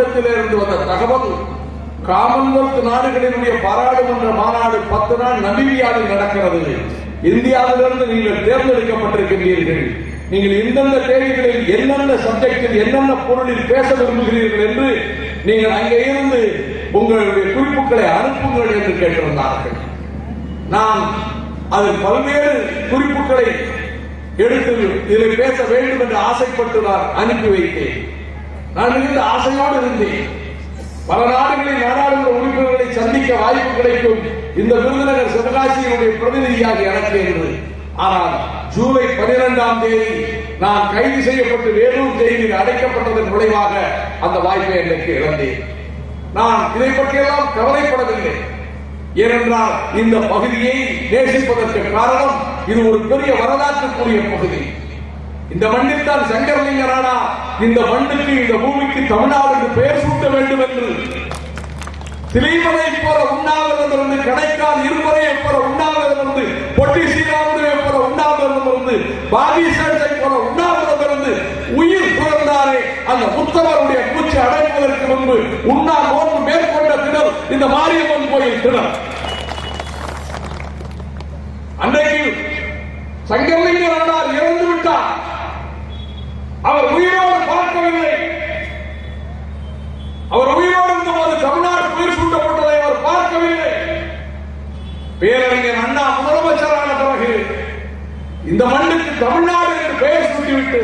ஒப்பந்தத்திலிருந்து வந்த தகவல் காமன்வெல்த் நாடுகளினுடைய பாராளுமன்ற மாநாடு பத்து நாள் நமீபியாவில் நடக்கிறது. இந்தியாவிலிருந்து நீங்கள் தேர்ந்தெடுக்கப்பட்டிருக்கின்றீர்கள். நீங்கள் எந்தெந்த தேவைகளில் என்னென்ன சப்ஜெக்டில் என்னென்ன பொருளில் பேச விரும்புகிறீர்கள் என்று நீங்கள் அங்கே இருந்து உங்களுடைய குறிப்புகளை அனுப்புங்கள் என்று கேட்டிருந்தார்கள். நான் அதில் பல்வேறு குறிப்புகளை எடுத்து இதில் பேச வேண்டும் என்று ஆசைப்பட்டு நான் அனுப்பி வைத்தேன். நான் மிகுந்த ஆசையோடு இருந்தேன். பல நாடுகளில் நாடாளுமன்ற உறுப்பினர்களை சந்திக்க வாய்ப்பு கிடைக்கும். இந்த விருதுநகர் சிவகாசியினுடைய பிரதிநிதியாக எனக்கு இருந்தது ஆனால் ஜூலை பனிரெண்டாம் தேதி நான் கைது செய்யப்பட்டு வேலூர் ஜெயிலில் அடைக்கப்பட்டதன் விளைவாக அந்த வாய்ப்பை எனக்கு இழந்தேன். நான் இதை பற்றியெல்லாம் கவலைப்படவில்லை. ஏனென்றால் இந்த பகுதியை நேசிப்பதற்கு காரணம் இது ஒரு பெரிய வரலாற்றுக்குரிய பகுதி. இந்த மண்ணில் தான் சங்கரலிங்க ராணா இந்த மண்ணுக்கு இந்த பூமிக்கு தமிழ்நாடு பெயர் சூட்ட வேண்டும் என்று. திலீபனை போல உண்ணாவிரதம் இருந்து கடைக்கால் இருமுறையை போல உண்ணாவிரதம் இருந்து பொட்டி ஸ்ரீராமுடைய போல உண்ணாவிரதம் இருந்து பாபி சேட்டை போல உண்ணாவிரதம் இருந்து உயிர் துறந்தாரே அந்த புத்தவருடைய பூச்சி அடைவதற்கு முன்பு உண்ணா நோன்பு மேற்கொண்ட தினம் இந்த மாரியம்மன் கோயில் தினம். அன்றைக்கு சங்கரலிங்க ராணார் நான் முதலமைச்சரான பிறகு இந்த மண்ணுக்கு தமிழ்நாடு என்று பெயர் சூட்டிவிட்டு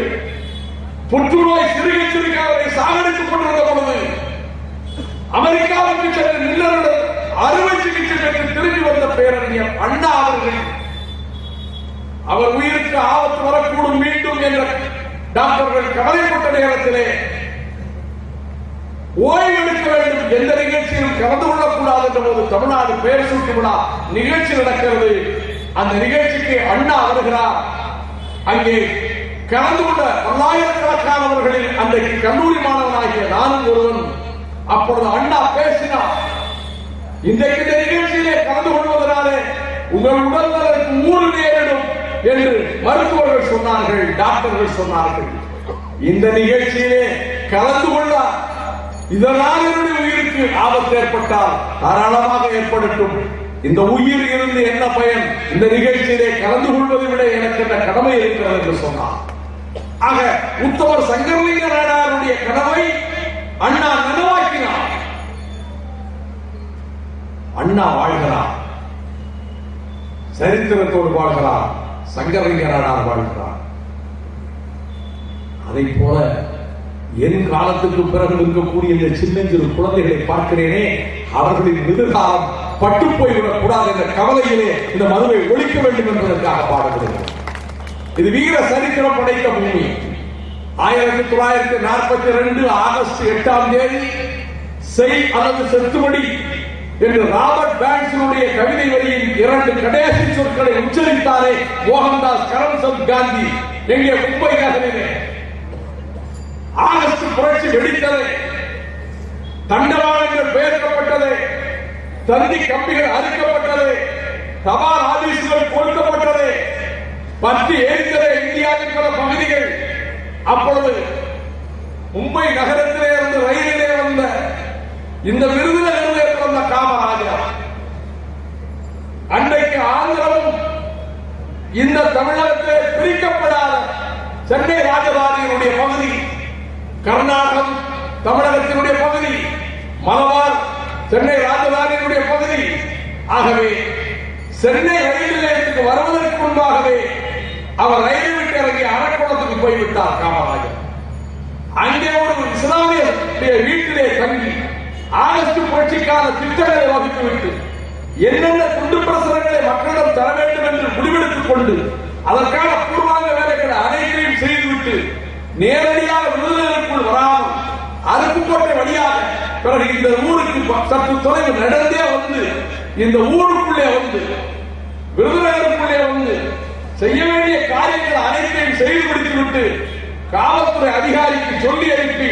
புற்றுநோய் சிறுகை சிறுக சாகடித்துக் கொண்டிருந்த பொழுது அமெரிக்காவுக்கு சென்று நில்லருடன் அறுவை சிகிச்சை பெற்று திரும்பி வந்த பேரறிஞர் அண்ணா அவர்கள் அவர் உயிருக்கு ஆபத்து வரக்கூடும் மீண்டும் என்ற டாக்டர்கள் கவலைப்பட்ட நேரத்திலே ஓய்வெடுக்க வேண்டும். எந்த நிகழ்ச்சியிலும் கலந்து கொள்ளக்கூடாது என்ற போது தமிழ்நாடு பெயர் சூட்டி விழா நிகழ்ச்சி நடக்கிறது. அந்த நிகழ்ச்சிக்கு அண்ணா வருகிறார். அங்கே கலந்து கொண்ட பல்லாயிரக்கணக்கானவர்களில் அன்றைக்கு கல்லூரி மாணவனாகிய நானும் ஒருவன். அப்பொழுது அண்ணா பேசினார். இன்றைக்கு இந்த நிகழ்ச்சியிலே கலந்து கொள்வதனாலே உங்கள் உடல்நலனுக்கு ஊழல் நேரிடும் என்று மருத்துவர்கள் சொன்னார்கள் டாக்டர்கள் சொன்னார்கள். இந்த நிகழ்ச்சியிலே கலந்து கொள்ள இதனால் என்னுடைய உயிருக்கு ஆபத்து ஏற்பட்டால் தாராளமாக ஏற்படட்டும். இந்த உயிர் இருந்து என்ன பயன்? இந்த நிகழ்ச்சியிலே கலந்து கொள்வதை விட எனக்கு இந்த கடமை இருக்கிறது என்று சொன்னார். ஆக உத்தவர் சங்கரலிங்க நாடாருடைய கனவை அண்ணா நனவாக்கினார். அண்ணா வாழ்கிறார். சரித்திரத்தோடு வாழ்கிறார். சங்கரலிங்க நாடார் வாழ்கிறார். அதை போல என் காலத்துக்கு பிறகு இருக்கக்கூடிய இந்த சின்னஞ்சிறு குழந்தைகளை பார்க்கிறேனே அவர்களின் எதிர்காலம் பட்டு போய்விடக் கூடாது என்ற கவலையிலே இந்த மதுவை ஒழிக்க வேண்டும் என்பதற்காக பாடுகிறேன் இது வீர சரித்திரம் படைத்த பூமி. ஆயிரத்தி தொள்ளாயிரத்தி நாற்பத்தி ரெண்டு ஆகஸ்ட் எட்டாம் தேதி செய் அல்லது செத்துமடி என்று ராபர்ட் பேங்க்ஸினுடைய கவிதை வரியின் இரண்டு கடைசி சொற்களை உச்சரித்தாரே மோகன்தாஸ் கரம்சந்த் காந்தி. எங்கே? மும்பை நகரிலே. ஆகஸ்ட் புரட்சி வெடித்தது தண்டவாளங்கள் பெயர்க்கப்பட்டது தந்தி கம்பிகள் அறுக்கப்பட்டது தபால் ஆபீஸ்கள் கொடுக்கப்பட்டது பற்றி எரிந்தது இந்தியாவின் பல பகுதிகள். அப்பொழுது மும்பை நகரத்திலே இருந்து ரயிலிலே வந்த இந்த விருதுநகரிலே பிறந்த காமராஜர். அன்றைக்கு ஆந்திரமும் இந்த தமிழகத்திலே பிரிக்கப்படாத சென்னை ராஜதானியினுடைய கர்நாடகம் தமிழகத்தினுடைய பகுதி மலபார் சென்னை ராஜதானியினுடைய பகுதி. ஆகவே சென்னை ரயில் நிலையத்துக்கு வருவதற்கு முன்பாகவே அவர் ரயிலை விட்டு இறங்கி அரக்குளத்துக்கு போய்விட்டார் காமராஜர். அங்கே ஒரு இஸ்லாமிய வீட்டிலே தங்கி ஆகஸ்ட் புரட்சிக்கான திட்டங்களை வகுத்துவிட்டு என்னென்ன துண்டு பிரசுரங்களை மக்களிடம் தர வேண்டும் என்று முடிவெடுத்துக் கொண்டு அதற்கான பூர்வாங்க வேலைகளை அனைத்தையும் செய்துவிட்டு நேரடியாக விடுதலைக்குள் வராமல் அருப்புக்கோட்டை வழியாக பிறகு இந்த ஊருக்கு சற்று தொலைவு நடந்தே வந்து இந்த ஊருக்குள்ளே வந்து விருதுநகருக்குள்ளே வந்து செய்ய வேண்டிய காரியங்கள் அனைத்தையும் செய்து முடித்துவிட்டு காவல்துறை அதிகாரிக்கு சொல்லி அனுப்பி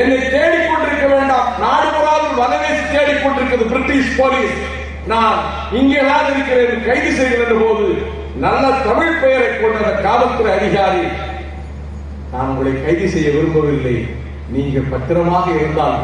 என்னை தேடிக்கொண்டிருக்க வேண்டாம். நாடு முறாவில் வனவேசி தேடிக்கொண்டிருக்கிறது பிரிட்டிஷ் போலீஸ். நான் இங்கே தான் இருக்கிறேன் கைது செய்கின்ற போது நல்ல தமிழ் பெயரை கொண்ட காவல்துறை அதிகாரி நான் உங்களை கைது செய்ய விரும்பவில்லை. நீங்கள் பத்திரமாக இருந்தால்